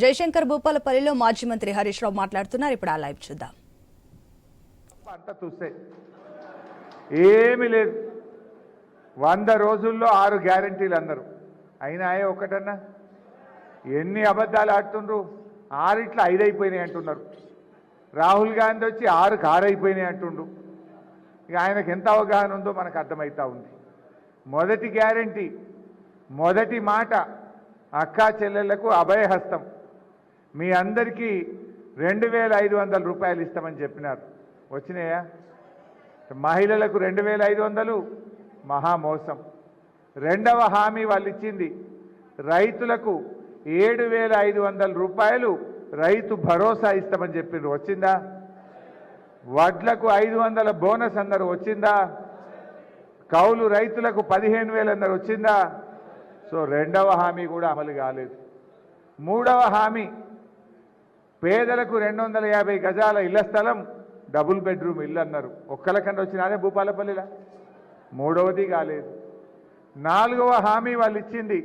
జయశంకర్ భూపాలపల్లిలో మాజీ మంత్రి హరీష్ రావు మాట్లాడుతున్నారు. ఇప్పుడు ఆ లైవ్ చూద్దాం. అంతా చూస్తే. ఏమీ లేదు. వంద రోజుల్లో ఆరు గ్యారంటీలు అన్నారు. అయినా ఏ ఒకటన్నా? ఎన్ని అబద్ధాలు ఆడుతుండ్రు? ఆరిట్ల ఐదు అయిపోయినాయి అంటున్నారు. రాహుల్ గాంధీ వచ్చి ఆరు కారు అయిపోయినాయి అంటుండు ఇక ఆయనకు ఎంత అవగాహన ఉందో మనకు అర్థమవుతా ఉంది. మొదటి గ్యారంటీ మొదటి మాట అక్కా చెల్లెళ్ళకు అభయహస్తం. మీ అందరికీ రెండు వేల ఐదు వందల రూపాయలు ఇస్తామని చెప్పినారు. వచ్చినాయా? మహిళలకు రెండు వేల ఐదు వందలు? మహామోసం రెండవ హామీ వాళ్ళు ఇచ్చింది రైతులకు ఏడు వేల ఐదు వందల రూపాయలు రైతు భరోసా ఇస్తామని చెప్పిండ్రు వచ్చిందా? వడ్లకు ఐదు వందల బోనస్ అన్నారు. వచ్చిందా? కౌలు రైతులకు పదిహేను వేలు అన్నారు. వచ్చిందా? సో రెండవ హామీ కూడా అమలు కాలేదు. మూడవ హామీ పేదలకు రెండు వందల యాభై గజాల ఇళ్ళ స్థలం డబుల్ బెడ్రూమ్ ఇల్లు అన్నారు. ఒక్కలకన్నా వచ్చినాదే భూపాలపల్లిలా? మూడవది కాలేదు. నాలుగవ హామీ వాళ్ళు ఇచ్చింది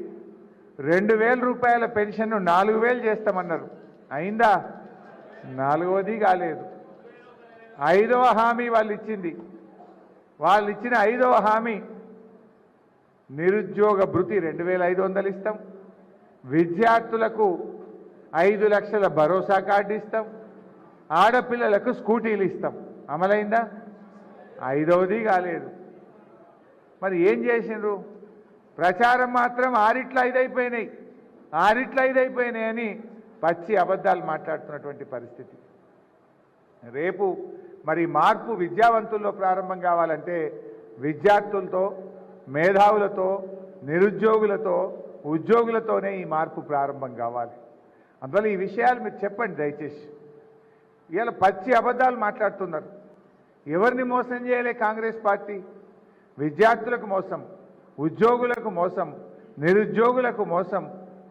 రెండు వేల రూపాయల పెన్షన్ నాలుగు వేలు చేస్తామన్నారు. అయిందా? నాలుగవది కాలేదు. ఐదవ హామీ వాళ్ళు ఇచ్చింది వాళ్ళు ఇచ్చిన ఐదవ హామీ నిరుద్యోగ భృతి రెండు వేల ఐదు వందలు ఇస్తాం. విద్యార్థులకు ఐదు లక్షల భరోసా కార్డు ఇస్తాం. ఆడపిల్లలకు స్కూటీలు ఇస్తాం. అమలైందా? ఐదవది కాలేదు. మరి ఏం చేసిండ్రు? ప్రచారం మాత్రం ఆరిట్ల ఐదైపోయినాయి. ఆరిట్ల ఐదైపోయినాయి అని పచ్చి అబద్ధాలు మాట్లాడుతున్నటువంటి పరిస్థితి. రేపు మరి మార్పు విద్యావంతుల్లో ప్రారంభం కావాలంటే విద్యార్థులతో మేధావులతో నిరుద్యోగులతో ఉద్యోగులతోనే ఈ మార్పు ప్రారంభం కావాలి. అందువల్ల ఈ విషయాలు మీరు చెప్పండి దయచేసి. ఇవాళ పచ్చి అబద్ధాలు మాట్లాడుతున్నారు. ఎవరిని మోసం చేయలే కాంగ్రెస్ పార్టీ? విద్యార్థులకు మోసం ఉద్యోగులకు మోసం నిరుద్యోగులకు మోసం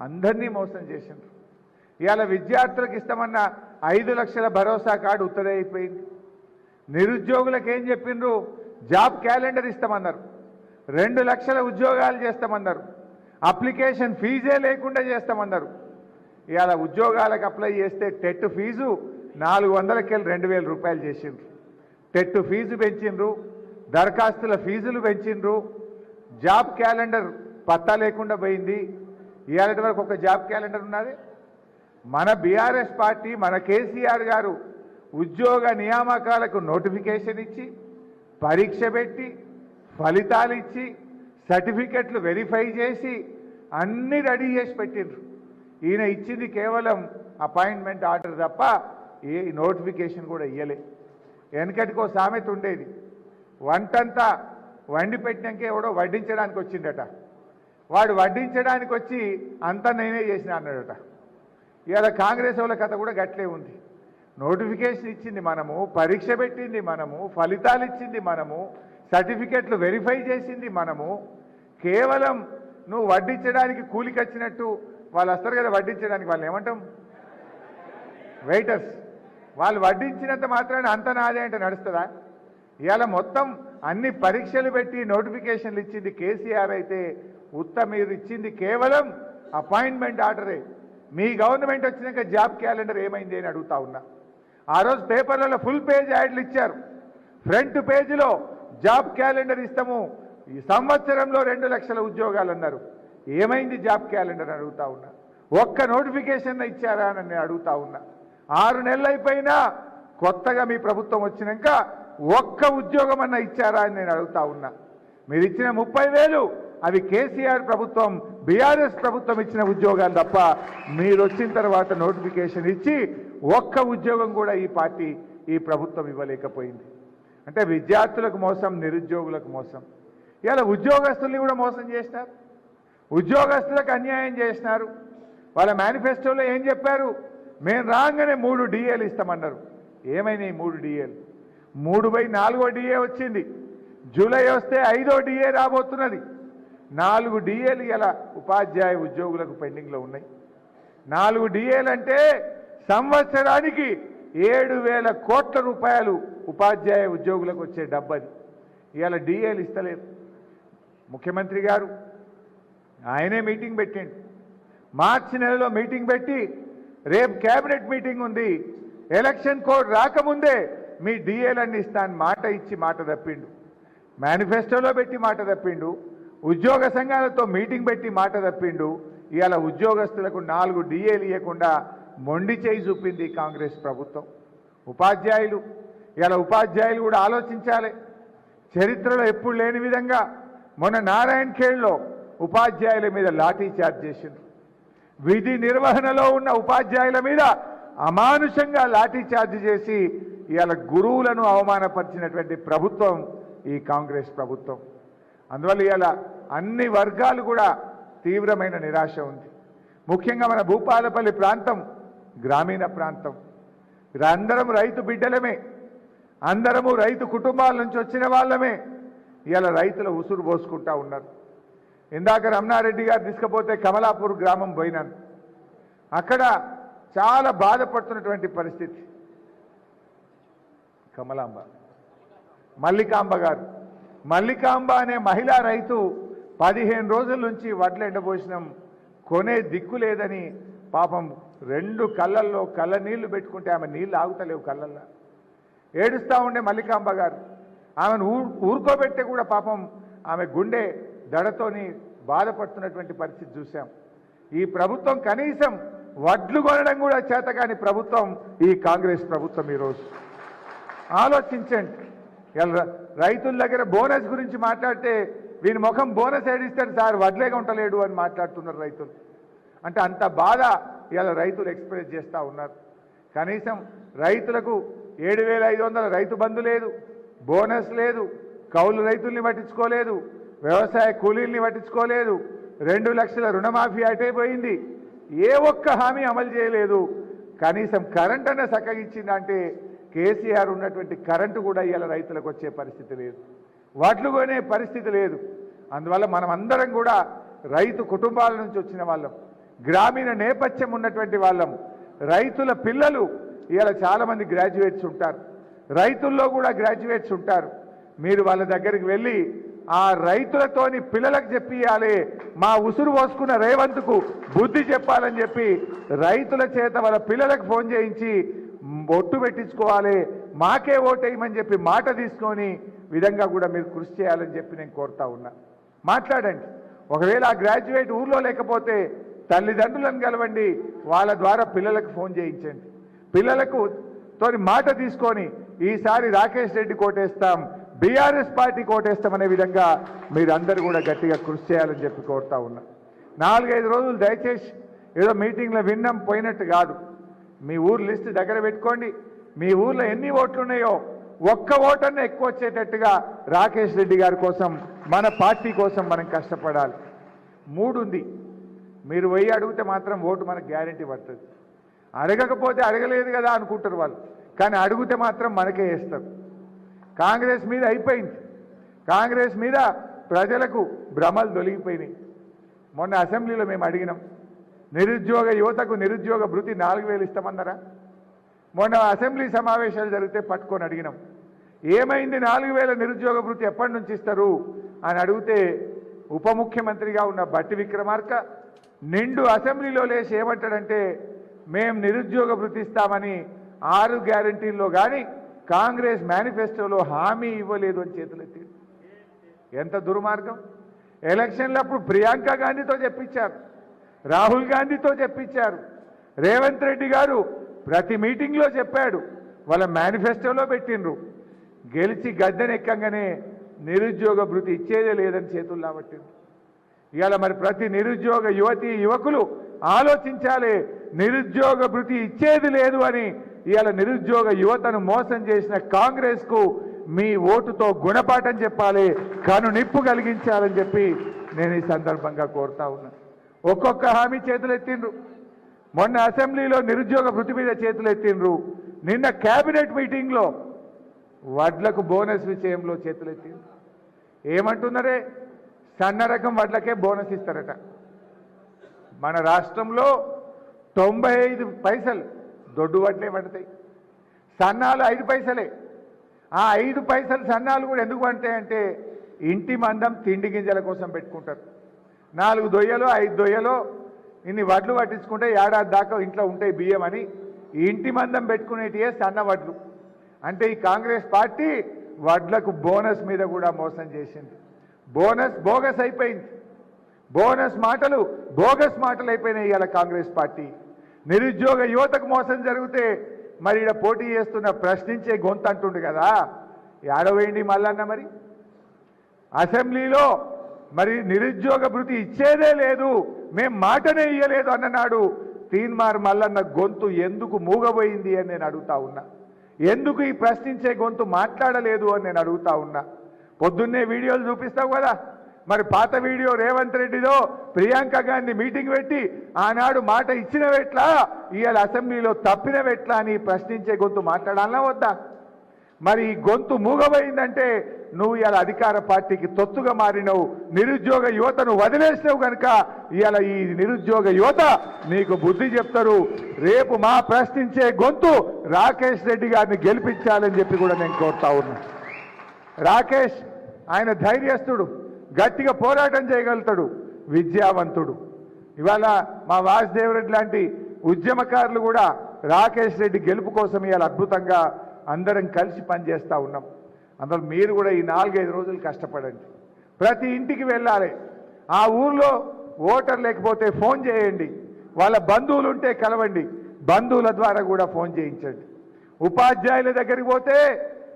అందరినీ మోసం చేసిండ్రు. ఇవాళ విద్యార్థులకు ఇస్తామన్న ఐదు లక్షల భరోసా కార్డు ఉత్తరే అయిపోయింది నిరుద్యోగులకు ఏం చెప్పిండ్రు? జాబ్ క్యాలెండర్ ఇస్తామన్నారు. రెండు లక్షల ఉద్యోగాలు చేస్తామన్నారు. అప్లికేషన్ ఫీజే లేకుండా చేస్తామన్నారు. ఇవాళ ఉద్యోగాలకు అప్లై చేస్తే టెట్ ఫీజు నాలుగు వందలకెళ్ళి రెండు వేల రూపాయలు చేసిండ్రు. టెట్ ఫీజు పెంచిండ్రు దరఖాస్తుల ఫీజులు పెంచిండ్రు. జాబ్ క్యాలెండర్ పత్తా లేకుండా పోయింది. ఇవాళ వరకు ఒక జాబ్ క్యాలెండర్ ఉన్నది. మన బీఆర్ఎస్ పార్టీ మన కేసీఆర్ గారు ఉద్యోగ నియామకాలకు నోటిఫికేషన్ ఇచ్చి పరీక్ష పెట్టి ఫలితాలు ఇచ్చి సర్టిఫికెట్లు వెరిఫై చేసి అన్నీ రెడీ చేసి పెట్టిండ్రు. ఈయన ఇచ్చింది కేవలం అపాయింట్మెంట్ ఆర్డర్ తప్ప ఏ నోటిఫికేషన్ కూడా ఇయ్యలే. వెనకటికో సామెత ఉండేది. వంటంతా వండి పెట్టినాక ఎవడో వడ్డించడానికి వచ్చిండట. వాడు వడ్డించడానికి వచ్చి అంతా నేనే చేసిన అన్నాడట. ఇలా కాంగ్రెస్ వాళ్ళ కథ కూడా గట్లే ఉంది. నోటిఫికేషన్ ఇచ్చింది మనము పరీక్ష పెట్టింది మనము ఫలితాలు ఇచ్చింది మనము సర్టిఫికెట్లు వెరిఫై చేసింది మనము. కేవలం నువ్వు వడ్డించడానికి కూలికి వచ్చినట్టు వాళ్ళు వస్తారు కదా వడ్డించడానికి వాళ్ళు ఏమంటాం? వెయిటర్స్ వాళ్ళు వడ్డించినంత మాత్రాన అంత నాదే అంటే నడుస్తుందా? ఇవాళ మొత్తం అన్ని పరీక్షలు పెట్టి నోటిఫికేషన్లు ఇచ్చింది కేసీఆర్ అయితే ఉత్త మీరు ఇచ్చింది కేవలం అపాయింట్మెంట్ ఆర్డరే మీ గవర్నమెంట్ వచ్చినాక జాబ్ క్యాలెండర్ ఏమైంది అని అడుగుతా ఉన్నా. ఆ రోజు పేపర్లలో ఫుల్ పేజ్ యాడ్లు ఇచ్చారు. ఫ్రంట్ పేజీలో జాబ్ క్యాలెండర్ ఇస్తాము. ఈ సంవత్సరంలో రెండు లక్షల ఉద్యోగాలు అన్నారు. ఏమైంది జాబ్ క్యాలెండర్ అడుగుతా ఉన్నా? ఒక్క నోటిఫికేషన్ ఇచ్చారా అని నేను అడుగుతా ఉన్నా. ఆరు నెలలు అయిపోయినా కొత్తగా మీ ప్రభుత్వం వచ్చినాక ఒక్క ఉద్యోగం అన్న ఇచ్చారా అని నేను అడుగుతా ఉన్నా. మీరు ఇచ్చిన ముప్పై వేలు అవి కేసీఆర్ ప్రభుత్వం బీఆర్ఎస్ ప్రభుత్వం ఇచ్చిన ఉద్యోగాలు తప్ప మీరు వచ్చిన తర్వాత నోటిఫికేషన్ ఇచ్చి ఒక్క ఉద్యోగం కూడా ఈ పార్టీ ఈ ప్రభుత్వం ఇవ్వలేకపోయింది. అంటే విద్యార్థులకు మోసం నిరుద్యోగులకు మోసం. ఇలా ఉద్యోగస్తుల్ని కూడా మోసం చేసినారు. ఉద్యోగస్తులకు అన్యాయం చేసినారు. వాళ్ళ మేనిఫెస్టోలో ఏం చెప్పారు? మేము రాగానే మూడు డిఏలు ఇస్తామన్నారు. ఏమైనాయి మూడు డిఏలు మూడు బై నాలుగో డిఏ వచ్చింది. జూలై వస్తే ఐదో డిఏ రాబోతున్నది. నాలుగు డిఏలు ఇలా ఉపాధ్యాయ ఉద్యోగులకు పెండింగ్లో ఉన్నాయి. నాలుగు డిఏలు అంటే సంవత్సరానికి ఏడు వేల కోట్ల రూపాయలు ఉపాధ్యాయ ఉద్యోగులకు వచ్చే డబ్బది ఇవాళ డిఏలు ఇస్తలేదు ముఖ్యమంత్రి గారు ఆయనే మీటింగ్ పెట్టిండు. మార్చి నెలలో మీటింగ్ పెట్టి రేపు కేబినెట్ మీటింగ్ ఉంది. ఎలక్షన్ కోడ్ రాకముందే మీ డిఏలన్నీ ఇస్తాను మాట ఇచ్చి మాట తప్పిండు. మేనిఫెస్టోలో పెట్టి మాట తప్పిండు. ఉద్యోగ సంఘాలతో మీటింగ్ పెట్టి మాట తప్పిండు. ఇవాళ ఉద్యోగస్తులకు నాలుగు డిఏలు ఇవ్వకుండా మొండి చేయి చూపింది కాంగ్రెస్ ప్రభుత్వం. ఉపాధ్యాయులు ఇవాళ ఉపాధ్యాయులు కూడా ఆలోచించాలి. చరిత్రలో ఎప్పుడు లేని విధంగా మొన్న నారాయణ ఖేడ్లో ఉపాధ్యాయుల మీద లాఠీ చార్జ్ చేసిండ్రు. విధి నిర్వహణలో ఉన్న ఉపాధ్యాయుల మీద అమానుషంగా లాఠీ చార్జ్ చేసి ఇవాళ గురువులను అవమానపరిచినటువంటి ప్రభుత్వం ఈ కాంగ్రెస్ ప్రభుత్వం. అందువల్ల ఇవాళ అన్ని వర్గాలు కూడా తీవ్రమైన నిరాశ ఉంది. ముఖ్యంగా మన భూపాలపల్లి ప్రాంతం గ్రామీణ ప్రాంతం. అందరం రైతు బిడ్డలమే. అందరము రైతు కుటుంబాల నుంచి వచ్చిన వాళ్ళమే. ఇవాళ రైతుల ఉసురు పోసుకుంటా ఉన్నారు. ఇందాక రమణారెడ్డి గారు తీసుకుపోతే కమలాపూర్ గ్రామం పోయినాను. అక్కడ చాలా బాధపడుతున్నటువంటి పరిస్థితి. కమలాంబ. మల్లికాంబ గారు. మల్లికాంబ అనే మహిళా రైతు పదిహేను రోజుల నుంచి వడ్లు ఎండబోసినాం. కొనే దిక్కు లేదని పాపం రెండు కళ్ళల్లో కళ్ళ నీళ్ళు పెట్టుకుంటే ఆమె నీళ్ళు ఆగుతలేవు కళ్ళల్లో. ఏడుస్తూ ఉండే మల్లికాంబ గారు. ఆమెను ఊ ఊరుకోబెట్టే కూడా పాపం ఆమె గుండె దడతోని బాధపడుతున్నటువంటి పరిస్థితి చూశాం. ఈ ప్రభుత్వం కనీసం వడ్లు కొనడం కూడా చేతకాని ప్రభుత్వం ఈ కాంగ్రెస్ ప్రభుత్వం ఈరోజు. ఆలోచించండి. ఇలా రైతుల దగ్గర బోనస్ గురించి మాట్లాడితే వీని ముఖం బోనస్ ఏడిస్తాడు సార్ వడ్లే ఉంటలేడు అని మాట్లాడుతున్నారు రైతులు. అంటే అంత బాధ ఇలా రైతులు ఎక్స్ప్రెస్ చేస్తూ ఉన్నారు. కనీసం రైతులకు ఏడు వేల ఐదు వందల రైతు బంధు లేదు బోనస్ లేదు కౌలు రైతుల్ని పట్టించుకోలేదు వ్యవసాయ కూలీల్ని పట్టించుకోలేదు. రెండు లక్షల రుణమాఫీ అటైపోయింది ఏ ఒక్క హామీ అమలు చేయలేదు. కనీసం కరెంట్ అన్న చక్కగిచ్చిందంటే కేసీఆర్ ఉన్నటువంటి కరెంటు కూడా ఇవాళ రైతులకు వచ్చే పరిస్థితి లేదు. వాటిలో కొనే పరిస్థితి లేదు. అందువల్ల మనం అందరం కూడా రైతు కుటుంబాల నుంచి వచ్చిన వాళ్ళం. గ్రామీణ నేపథ్యం ఉన్నటువంటి వాళ్ళం. రైతుల పిల్లలు ఇవాళ చాలామంది గ్రాడ్యుయేట్స్ ఉంటారు. రైతుల్లో కూడా గ్రాడ్యుయేట్స్ ఉంటారు. మీరు వాళ్ళ దగ్గరికి వెళ్ళి ఆ రైతులతోని పిల్లలకు చెప్పియాలి. మా ఉసురు పోసుకున్న రేవంత్కు బుద్ధి చెప్పాలని చెప్పి రైతుల చేత వాళ్ళ పిల్లలకు ఫోన్ చేయించి ఒట్టు పెట్టించుకోవాలి. మాకే ఓటేయమని చెప్పి మాట తీసుకొని విధంగా కూడా మీరు కృషి చేయాలని చెప్పి నేను కోరుతా ఉన్నా. మాట్లాడండి. ఒకవేళ ఆ గ్రాడ్యుయేట్ ఊర్లో లేకపోతే తల్లిదండ్రులను కలవండి. వాళ్ళ ద్వారా పిల్లలకు ఫోన్ చేయించండి. పిల్లలకు తోని మాట తీసుకొని ఈసారి రాకేష్ రెడ్డి కోటేస్తాం. బీఆర్ఎస్ పార్టీ కోటేస్తాం విధంగా మీరందరూ కూడా గట్టిగా కృషి చేయాలని చెప్పి కోరుతా ఉన్నా. నాలుగైదు రోజులు దయచేసి ఏదో మీటింగ్లో విన్నాం పోయినట్టు కాదు. మీ ఊరు లిస్ట్ దగ్గర పెట్టుకోండి. మీ ఊర్లో ఎన్ని ఓట్లు ఉన్నాయో ఒక్క ఓటన్నా ఎక్కువ వచ్చేటట్టుగా రాకేష్ రెడ్డి గారి కోసం మన పార్టీ కోసం మనం కష్టపడాలి. మూడు ఉంది మీరు వెయ్యి అడిగితే మాత్రం ఓటు మనకు గ్యారంటీ పడుతుంది అడగకపోతే అడగలేదు కదా అనుకుంటారు వాళ్ళు. కానీ అడిగితే మాత్రం మనకే వేస్తారు. కాంగ్రెస్ మీద అయిపోయింది. కాంగ్రెస్ మీద ప్రజలకు భ్రమలు తొలగిపోయినాయి. మొన్న అసెంబ్లీలో మేము అడిగినాం నిరుద్యోగ యువతకు నిరుద్యోగ భృతి నాలుగు వేలు ఇస్తామన్నారా? మొన్న అసెంబ్లీ సమావేశాలు జరిగితే పట్టుకొని అడిగినాం ఏమైంది నాలుగు వేల నిరుద్యోగ భృతి ఎప్పటి నుంచి ఇస్తారు? అని అడిగితే ఉప ముఖ్యమంత్రిగా ఉన్న బట్టి విక్రమార్క నిండు అసెంబ్లీలో లేచి ఏమంటాడంటే మేము నిరుద్యోగ భృతి ఇస్తామని ఆరు గ్యారంటీల్లో కానీ కాంగ్రెస్ మేనిఫెస్టోలో హామీ ఇవ్వలేదు అని చేతులెత్తి ఎంత దుర్మార్గం. ఎలక్షన్లప్పుడు ప్రియాంక గాంధీతో చెప్పించారు. రాహుల్ గాంధీతో చెప్పించారు. రేవంత్ రెడ్డి గారు ప్రతి మీటింగ్లో చెప్పాడు. వాళ్ళ మేనిఫెస్టోలో పెట్టిండ్రు. గెలిచి గద్దెనెక్కంగానే నిరుద్యోగ భృతి ఇచ్చేదే లేదని చేతులు పట్టిండ్రు ఇవాళ మరి ప్రతి నిరుద్యోగ యువతి యువకులు ఆలోచించాలి నిరుద్యోగ భృతి ఇచ్చేది లేదు అని ఇవాళ నిరుద్యోగ యువతను మోసం చేసిన కాంగ్రెస్కు మీ ఓటుతో గుణపాఠం చెప్పాలి కను నిప్పు కలిగించాలని చెప్పి నేను ఈ సందర్భంగా కోరుతా ఉన్నా. ఒక్కొక్క హామీ చేతులు ఎత్తిండ్రు. మొన్న అసెంబ్లీలో నిరుద్యోగ మృతి మీద చేతులు ఎత్తిండ్రు. నిన్న కేబినెట్ మీటింగ్లో వడ్లకు బోనస్ విషయంలో చేతులు ఎత్తిండ్రు. ఏమంటున్నారే? సన్న రకం వడ్లకే బోనస్ ఇస్తారట. మన రాష్ట్రంలో తొంభై ఐదు పైసలు దొడ్డు వడ్లే పడతాయి. సన్నాలు ఐదు పైసలే. ఆ ఐదు పైసలు సన్నాలు కూడా ఎందుకు పడతాయంటే ఇంటి మందం తిండి గింజల కోసం పెట్టుకుంటారు. నాలుగు దొయ్యలో ఐదు దొయ్యలో ఇన్ని వడ్లు పట్టించుకుంటే ఏడాది దాకా ఇంట్లో ఉంటాయి బియ్యం అని ఇంటి మందం పెట్టుకునేటియే సన్న వడ్లు. అంటే ఈ కాంగ్రెస్ పార్టీ వడ్లకు బోనస్ మీద కూడా మోసం చేసింది. బోనస్ బోగస్ అయిపోయింది. బోనస్ మాటలు బోగస్ మాటలు అయిపోయినాయి ఇవాళ కాంగ్రెస్ పార్టీ. నిరుద్యోగ యువతకు మోసం జరిగితే మరి ఈడ పోటీ చేస్తున్న ప్రశ్నించే గొంతు అంటుండు కదా. ఏడవేయండి మళ్ళన్న మరి. అసెంబ్లీలో మరి నిరుద్యోగ భృతి ఇచ్చేదే లేదు. మేం మాటనే ఇయ్యలేదు అన్ననాడు. తీన్మార్ మల్లన్న గొంతు ఎందుకు మూగబోయింది అని నేను అడుగుతా ఉన్నా. ఎందుకు ఈ ప్రశ్నించే గొంతు మాట్లాడలేదు అని నేను అడుగుతా ఉన్నా. పొద్దున్నే వీడియోలు చూపిస్తావు కదా. మరి పాత వీడియో రేవంత్ రెడ్డిదో ప్రియాంక గాంధీ మీటింగ్ పెట్టి ఆనాడు మాట ఇచ్చినవెట్లా ఇవాళ అసెంబ్లీలో తప్పినవెట్లా అని ప్రశ్నించే గొంతు మాట్లాడాలనా వద్దా? మరి ఈ గొంతు మూగబోయిందంటే నువ్వు ఇవాళ అధికార పార్టీకి తొత్తుగా మారినవు నిరుద్యోగ యువతను వదిలేసినావు కనుక ఇవాళ ఈ నిరుద్యోగ యువత నీకు బుద్ధి చెప్తారు. రేపు మా ప్రశ్నించే గొంతు రాకేష్ రెడ్డి గారిని గెలిపించాలని చెప్పి కూడా నేను కోరుతా ఉన్నా. రాకేష్ ఆయన ధైర్యస్తుడు. గట్టిగా పోరాటం చేయగలుగుతాడు. విద్యావంతుడు. ఇవాళ మా వాసుదేవరెడ్డి లాంటి ఉద్యమకారులు కూడా రాకేష్ రెడ్డి గెలుపు కోసం ఇవాళ అద్భుతంగా అందరం కలిసి పనిచేస్తూ ఉన్నాం. అందులో మీరు కూడా ఈ నాలుగైదు రోజులు కష్టపడండి. ప్రతి ఇంటికి వెళ్ళాలి. ఆ ఊర్లో ఓటర్ లేకపోతే ఫోన్ చేయండి. వాళ్ళ బంధువులు ఉంటే కలవండి. బంధువుల ద్వారా కూడా ఫోన్ చేయించండి. ఉపాధ్యాయుల దగ్గరికి పోతే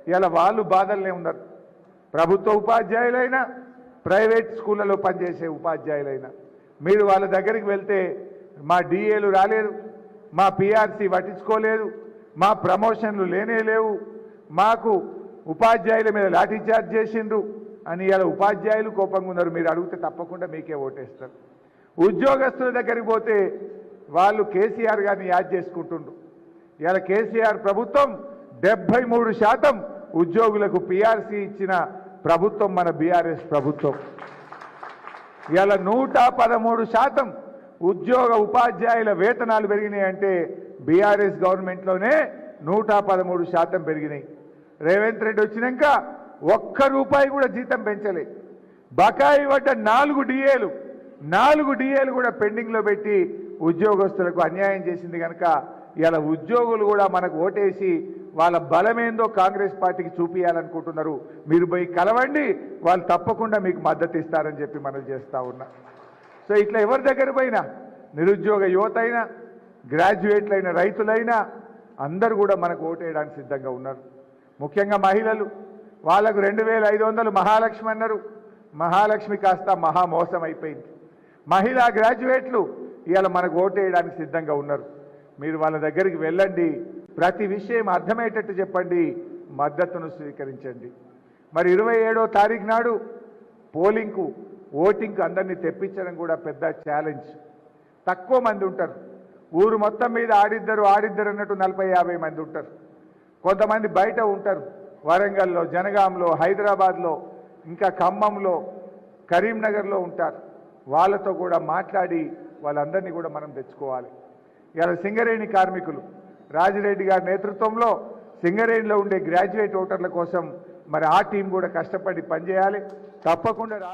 ఇలా వాళ్ళు బాధల్నే ఉన్నారు ప్రభుత్వ ఉపాధ్యాయులైనా ప్రైవేట్ స్కూళ్ళలో పనిచేసే ఉపాధ్యాయులైనా మీరు వాళ్ళ దగ్గరికి వెళ్తే మా డిఏలు రాలేదు మా పిఆర్సీ పట్టించుకోలేదు మా ప్రమోషన్లు లేనే లేవు మాకు ఉపాధ్యాయుల మీద లాఠీ చార్జ్ చేసిండ్రు అని ఇలా ఉపాధ్యాయులు కోపంగా ఉన్నారు. మీరు అడిగితే తప్పకుండా మీకే ఓటేస్తారు. ఉద్యోగస్తుల దగ్గరికి పోతే వాళ్ళు కేసీఆర్ గారిని యాద్ చేసుకుంటుండ్రు. ఇలా కేసీఆర్ ప్రభుత్వం డెబ్బై మూడు శాతం ఉద్యోగులకు పిఆర్సీ ఇచ్చిన ప్రభుత్వం మన బీఆర్ఎస్ ప్రభుత్వం. ఇలా నూట పదమూడు శాతం ఉద్యోగ ఉపాధ్యాయుల వేతనాలు పెరిగినాయి అంటే బీఆర్ఎస్ గవర్నమెంట్లోనే నూట పదమూడు శాతం పెరిగినాయి. రేవంత్ రెడ్డి వచ్చినాక ఒక్క రూపాయి కూడా జీతం పెంచలే. బకాయి పడ్డ నాలుగు డిఏలు నాలుగు డిఏలు కూడా పెండింగ్లో పెట్టి ఉద్యోగస్తులకు అన్యాయం చేసింది కనుక ఇలా ఉద్యోగులు కూడా మనకు ఓటేసి వాళ్ళ బలమేందో కాంగ్రెస్ పార్టీకి చూపించాలనుకుంటున్నారు మీరు పోయి కలవండి వాళ్ళు తప్పకుండా మీకు మద్దతు ఇస్తారని చెప్పి మనం చేస్తూ ఉన్నా. సో ఇట్లా ఎవరి దగ్గర పోయినా నిరుద్యోగ యువత అయినా గ్రాడ్యుయేట్లైన రైతులైనా అందరూ కూడా మనకు ఓటేయడానికి సిద్ధంగా ఉన్నారు. ముఖ్యంగా మహిళలు వాళ్ళకు రెండు వేల ఐదు వందలు మహాలక్ష్మి అన్నారు. మహాలక్ష్మి కాస్త మహామోసం అయిపోయింది. మహిళా గ్రాడ్యుయేట్లు ఇవాళ మనకు ఓటేయడానికి సిద్ధంగా ఉన్నారు. మీరు వాళ్ళ దగ్గరికి వెళ్ళండి. ప్రతి విషయం అర్థమయ్యేటట్టు చెప్పండి. మద్దతును స్వీకరించండి. మరి ఇరవై ఏడో తారీఖు నాడు పోలింగ్కు ఓటింగ్కు అందరినీ తెప్పించడం కూడా పెద్ద ఛాలెంజ్ తక్కువ మంది ఉంటారు. ఊరు మొత్తం మీద ఆడిద్దరు ఆడిద్దరు అన్నట్టు నలభై యాభై మంది ఉంటారు. కొంతమంది బయట ఉంటారు. వరంగల్లో జనగాంలో హైదరాబాద్లో ఇంకా ఖమ్మంలో కరీంనగర్లో ఉంటారు. వాళ్ళతో కూడా మాట్లాడి వాళ్ళందరినీ కూడా మనం తెచ్చుకోవాలి. ఇవాళ సింగరేణి కార్మికులు. రాజిరెడ్డి గారి నేతృత్వంలో సింగరేణిలో ఉండే గ్రాడ్యుయేట్ ఓటర్ల కోసం మరి ఆ టీం కూడా కష్టపడి పనిచేయాలి. తప్పకుండా రా